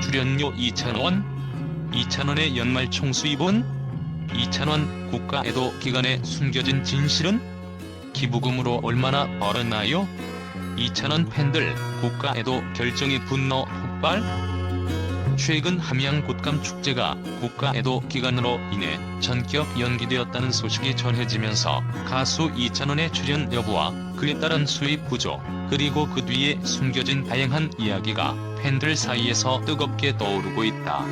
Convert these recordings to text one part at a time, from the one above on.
출연료 2,000원, 2,000원의 연말 총수입은 2,000원 국가애도 기간에 숨겨진 진실은 기부금으로 얼마나 벌었나요? 2,000원 팬들 국가애도 결정의 분노 폭발? 최근 함양 곶감 축제가 국가애도 기간으로 인해 전격 연기되었다는 소식이 전해지면서 가수 이찬원의 출연 여부와 그에 따른 수입 구조 그리고 그 뒤에 숨겨진 다양한 이야기가 팬들 사이에서 뜨겁게 떠오르고 있다.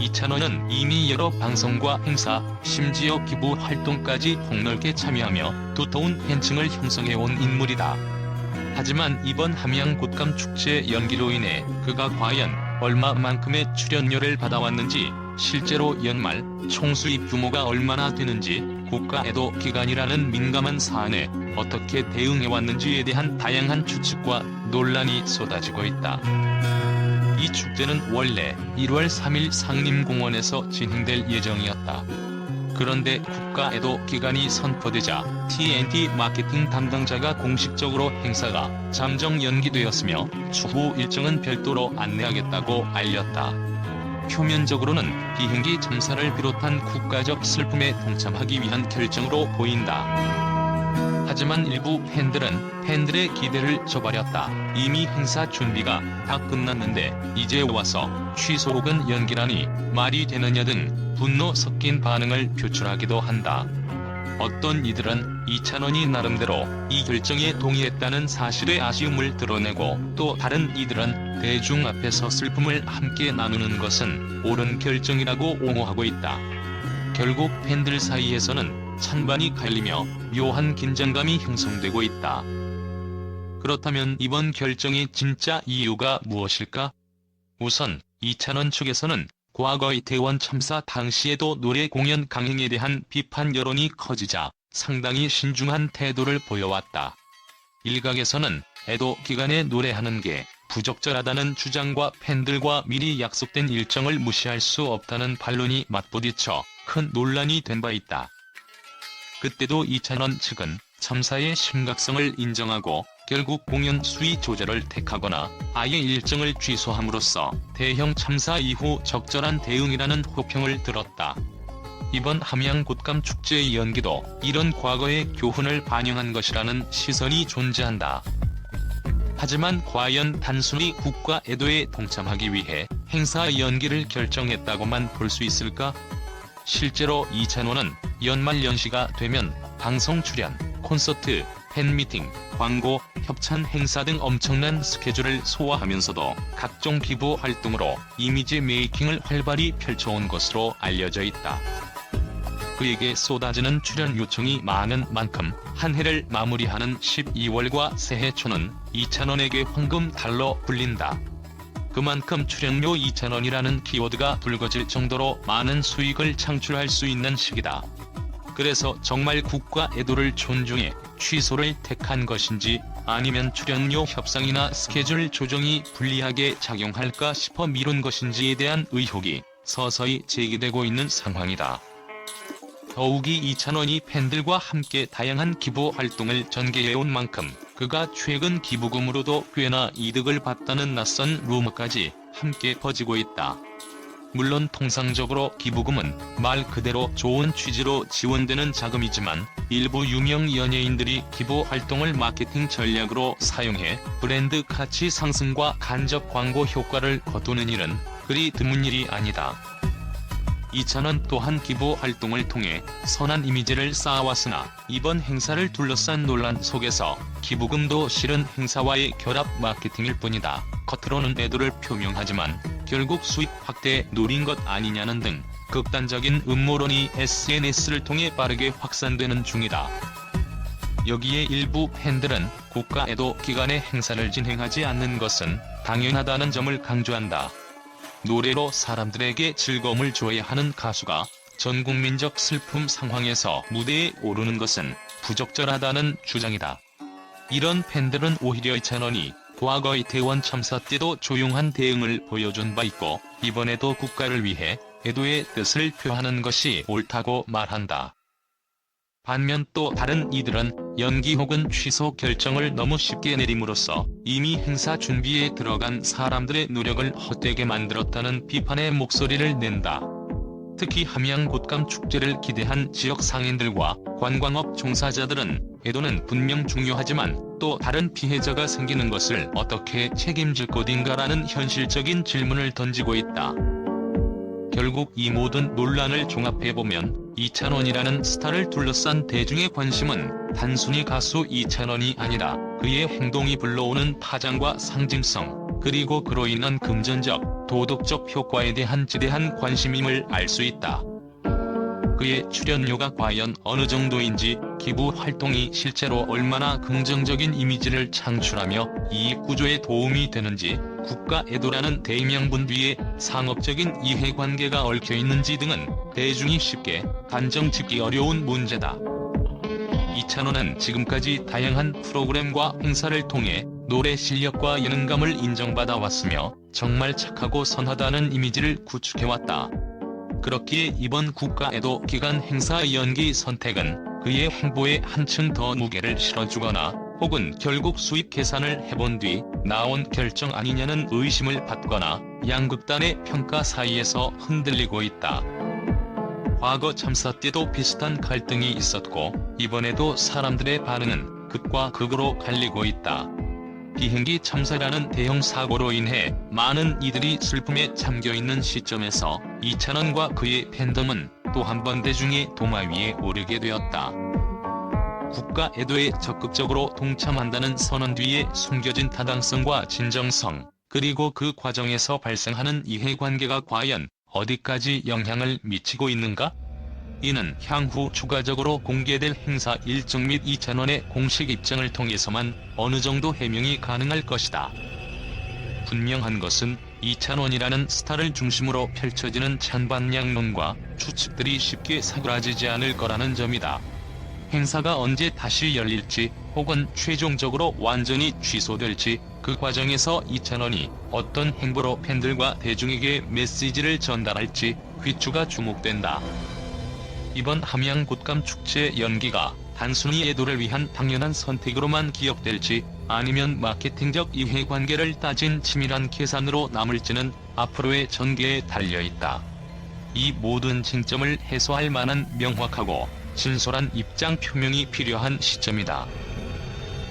이찬원은 이미 여러 방송과 행사, 심지어 기부 활동까지 폭넓게 참여하며 두터운 팬층을 형성해온 인물이다. 하지만 이번 함양 곶감 축제 연기로 인해 그가 과연 얼마만큼의 출연료를 받아왔는지 실제로 연말 총수입 규모가 얼마나 되는지 국가애도 기간이라는 민감한 사안에 어떻게 대응해왔는지에 대한 다양한 추측과 논란이 쏟아지고 있다. 이 축제는 원래 1월 3일 상림공원에서 진행될 예정이었다. 그런데 국가애도 기간이 선포되자 TNT 마케팅 담당자가 공식적으로 행사가 잠정 연기되었으며 추후 일정은 별도로 안내하겠다고 알렸다. 표면적으로는 비행기 참사를 비롯한 국가적 슬픔에 동참하기 위한 결정으로 보인다. 하지만 일부 팬들은 팬들의 기대를 저버렸다. 이미 행사 준비가 다 끝났는데 이제 와서 취소 혹은 연기라니 말이 되느냐 등 분노 섞인 반응을 표출하기도 한다. 어떤 이들은 이찬원이 나름대로 이 결정에 동의했다는 사실의 아쉬움을 드러내고 또 다른 이들은 대중 앞에서 슬픔을 함께 나누는 것은 옳은 결정이라고 옹호하고 있다. 결국 팬들 사이에서는 찬반이 갈리며 묘한 긴장감이 형성되고 있다. 그렇다면 이번 결정의 진짜 이유가 무엇일까? 우선 이찬원 측에서는 과거 이태원 참사 당시에도 노래 공연 강행에 대한 비판 여론이 커지자 상당히 신중한 태도를 보여왔다. 일각에서는 애도 기간에 노래하는 게 부적절하다는 주장과 팬들과 미리 약속된 일정을 무시할 수 없다는 반론이 맞부딪혀 큰 논란이 된 바 있다. 그때도 이찬원 측은 참사의 심각성을 인정하고 결국 공연 수위 조절을 택하거나 아예 일정을 취소함으로써 대형 참사 이후 적절한 대응이라는 호평을 들었다. 이번 함양 곶감 축제의 연기도 이런 과거의 교훈을 반영한 것이라는 시선이 존재한다. 하지만 과연 단순히 국가 애도에 동참하기 위해 행사 연기를 결정했다고만 볼 수 있을까? 실제로 이찬원은 연말 연시가 되면 방송 출연, 콘서트, 팬미팅, 광고, 협찬 행사 등 엄청난 스케줄을 소화하면서도 각종 기부 활동으로 이미지 메이킹을 활발히 펼쳐온 것으로 알려져 있다. 그에게 쏟아지는 출연 요청이 많은 만큼 한 해를 마무리하는 12월과 새해 초는 이찬원에게 황금 달로 불린다. 그만큼 출연료 2,000원이라는 키워드가 불거질 정도로 많은 수익을 창출할 수 있는 시기다. 그래서 정말 국가 애도를 존중해 취소를 택한 것인지 아니면 출연료 협상이나 스케줄 조정이 불리하게 작용할까 싶어 미룬 것인지에 대한 의혹이 서서히 제기되고 있는 상황이다. 더욱이 이찬원이 팬들과 함께 다양한 기부 활동을 전개해온 만큼 그가 최근 기부금으로도 꽤나 이득을 봤다는 낯선 루머까지 함께 퍼지고 있다. 물론 통상적으로 기부금은 말 그대로 좋은 취지로 지원되는 자금이지만 일부 유명 연예인들이 기부 활동을 마케팅 전략으로 사용해 브랜드 가치 상승과 간접 광고 효과를 거두는 일은 그리 드문 일이 아니다. 이찬원 또한 기부 활동을 통해 선한 이미지를 쌓아왔으나 이번 행사를 둘러싼 논란 속에서 기부금도 실은 행사와의 결합 마케팅일 뿐이다. 겉으로는 애도를 표명하지만 결국 수익 확대에 노린 것 아니냐는 등 극단적인 음모론이 SNS를 통해 빠르게 확산되는 중이다. 여기에 일부 팬들은 국가애도 기간에 행사를 진행하지 않는 것은 당연하다는 점을 강조한다. 노래로 사람들에게 즐거움을 줘야 하는 가수가 전국민적 슬픔 상황에서 무대에 오르는 것은 부적절하다는 주장이다. 이런 팬들은 오히려 이찬원이 과거 이태원 참사 때도 조용한 대응을 보여준 바 있고 이번에도 국가를 위해 애도의 뜻을 표하는 것이 옳다고 말한다. 반면 또 다른 이들은 연기 혹은 취소 결정을 너무 쉽게 내림으로써 이미 행사 준비에 들어간 사람들의 노력을 헛되게 만들었다는 비판의 목소리를 낸다. 특히 함양 곶감 축제를 기대한 지역 상인들과 관광업 종사자들은 애도는 분명 중요하지만 또 다른 피해자가 생기는 것을 어떻게 책임질 것인가라는 현실적인 질문을 던지고 있다. 결국 이 모든 논란을 종합해보면 이찬원이라는 스타를 둘러싼 대중의 관심은 단순히 가수 이찬원이 아니라 그의 행동이 불러오는 파장과 상징성, 그리고 그로 인한 금전적, 도덕적 효과에 대한 지대한 관심임을 알 수 있다. 그의 출연료가 과연 어느 정도인지 기부 활동이 실제로 얼마나 긍정적인 이미지를 창출하며 이익 구조에 도움이 되는지 국가 애도라는 대명분 뒤에 상업적인 이해관계가 얽혀 있는지 등은 대중이 쉽게 단정 짓기 어려운 문제다. 이찬원은 지금까지 다양한 프로그램과 행사를 통해 노래 실력과 예능감을 인정받아 왔으며 정말 착하고 선하다는 이미지를 구축해왔다. 그렇기에 이번 국가에도 기간 행사 연기 선택은 그의 행보에 한층 더 무게를 실어주거나 혹은 결국 수입 계산을 해본 뒤 나온 결정 아니냐는 의심을 받거나 양극단의 평가 사이에서 흔들리고 있다. 과거 참사 때도 비슷한 갈등이 있었고 이번에도 사람들의 반응은 극과 극으로 갈리고 있다. 비행기 참사라는 대형 사고로 인해 많은 이들이 슬픔에 잠겨 있는 시점에서 이찬원과 그의 팬덤은 또 한 번 대중의 도마 위에 오르게 되었다. 국가 애도에 적극적으로 동참한다는 선언 뒤에 숨겨진 타당성과 진정성, 그리고 그 과정에서 발생하는 이해관계가 과연 어디까지 영향을 미치고 있는가? 이는 향후 추가적으로 공개될 행사 일정 및 이찬원의 공식 입장을 통해서만 어느 정도 해명이 가능할 것이다. 분명한 것은 이찬원이라는 스타를 중심으로 펼쳐지는 찬반양론과 추측들이 쉽게 사그라지지 않을 거라는 점이다. 행사가 언제 다시 열릴지 혹은 최종적으로 완전히 취소될지 그 과정에서 이찬원이 어떤 행보로 팬들과 대중에게 메시지를 전달할지 귀추가 주목된다. 이번 함양 곶감 축제 연기가 단순히 애도를 위한 당연한 선택으로만 기억될지 아니면 마케팅적 이해관계를 따진 치밀한 계산으로 남을지는 앞으로의 전개에 달려있다. 이 모든 쟁점을 해소할 만한 명확하고 진솔한 입장 표명이 필요한 시점이다.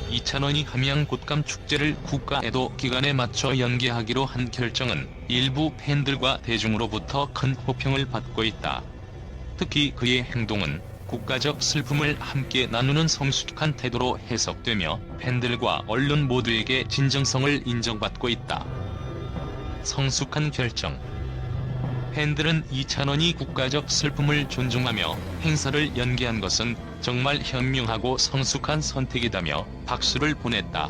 이찬원이 함양 곶감 축제를 국가애도 기간에 맞춰 연기하기로 한 결정은 일부 팬들과 대중으로부터 큰 호평을 받고 있다. 특히 그의 행동은 국가적 슬픔을 함께 나누는 성숙한 태도로 해석되며 팬들과 언론 모두에게 진정성을 인정받고 있다. 성숙한 결정 팬들은 이찬원이 국가적 슬픔을 존중하며 행사를 연기한 것은 정말 현명하고 성숙한 선택이다며 박수를 보냈다.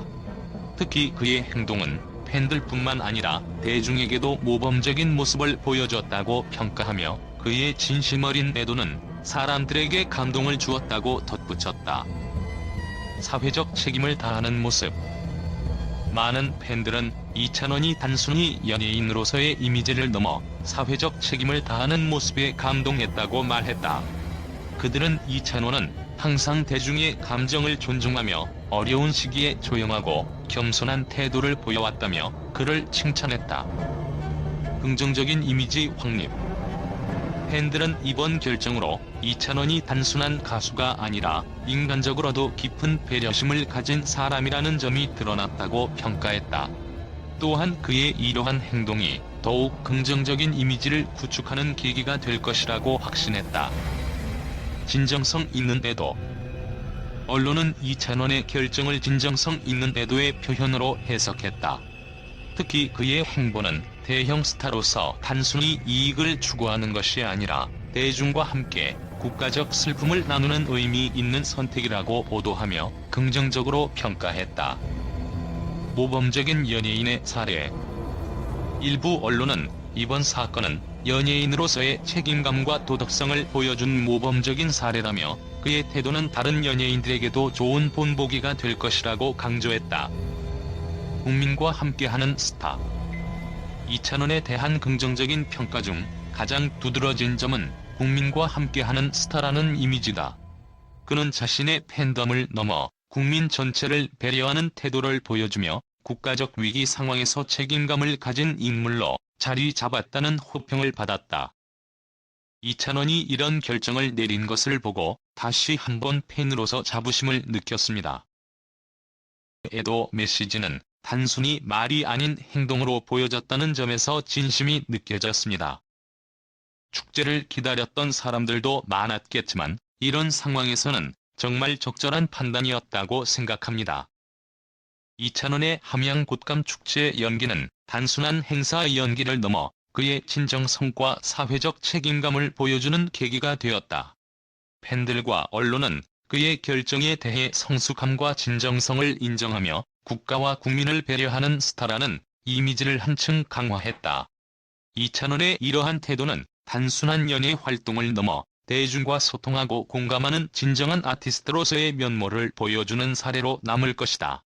특히 그의 행동은 팬들뿐만 아니라 대중에게도 모범적인 모습을 보여줬다고 평가하며 그의 진심 어린 애도는 사람들에게 감동을 주었다고 덧붙였다. 사회적 책임을 다하는 모습 많은 팬들은 이찬원이 단순히 연예인으로서의 이미지를 넘어 사회적 책임을 다하는 모습에 감동했다고 말했다. 그들은 이찬원은 항상 대중의 감정을 존중하며 어려운 시기에 조용하고 겸손한 태도를 보여왔다며 그를 칭찬했다. 긍정적인 이미지 확립 팬들은 이번 결정으로 이찬원이 단순한 가수가 아니라 인간적으로도 깊은 배려심을 가진 사람이라는 점이 드러났다고 평가했다. 또한 그의 이러한 행동이 더욱 긍정적인 이미지를 구축하는 계기가 될 것이라고 확신했다. 진정성 있는 애도 언론은 이찬원의 결정을 진정성 있는 애도의 표현으로 해석했다. 특히 그의 행보는 대형 스타로서 단순히 이익을 추구하는 것이 아니라 대중과 함께 국가적 슬픔을 나누는 의미 있는 선택이라고 보도하며 긍정적으로 평가했다. 모범적인 연예인의 사례 일부 언론은 이번 사건은 연예인으로서의 책임감과 도덕성을 보여준 모범적인 사례라며 그의 태도는 다른 연예인들에게도 좋은 본보기가 될 것이라고 강조했다. 국민과 함께하는 스타 이찬원에 대한 긍정적인 평가 중 가장 두드러진 점은 국민과 함께하는 스타라는 이미지다. 그는 자신의 팬덤을 넘어 국민 전체를 배려하는 태도를 보여주며 국가적 위기 상황에서 책임감을 가진 인물로 자리 잡았다는 호평을 받았다. 이찬원이 이런 결정을 내린 것을 보고 다시 한번 팬으로서 자부심을 느꼈습니다. 에도 메시지는 단순히 말이 아닌 행동으로 보여졌다는 점에서 진심이 느껴졌습니다. 축제를 기다렸던 사람들도 많았겠지만 이런 상황에서는 정말 적절한 판단이었다고 생각합니다. 이찬원의 함양 곶감 축제 연기는 단순한 행사 연기를 넘어 그의 진정 성과 사회적 책임감을 보여주는 계기가 되었다. 팬들과 언론은 그의 결정에 대해 성숙함과 진정성을 인정하며 국가와 국민을 배려하는 스타라는 이미지를 한층 강화했다. 이찬원의 이러한 태도는 단순한 연예 활동을 넘어 대중과 소통하고 공감하는 진정한 아티스트로서의 면모를 보여주는 사례로 남을 것이다.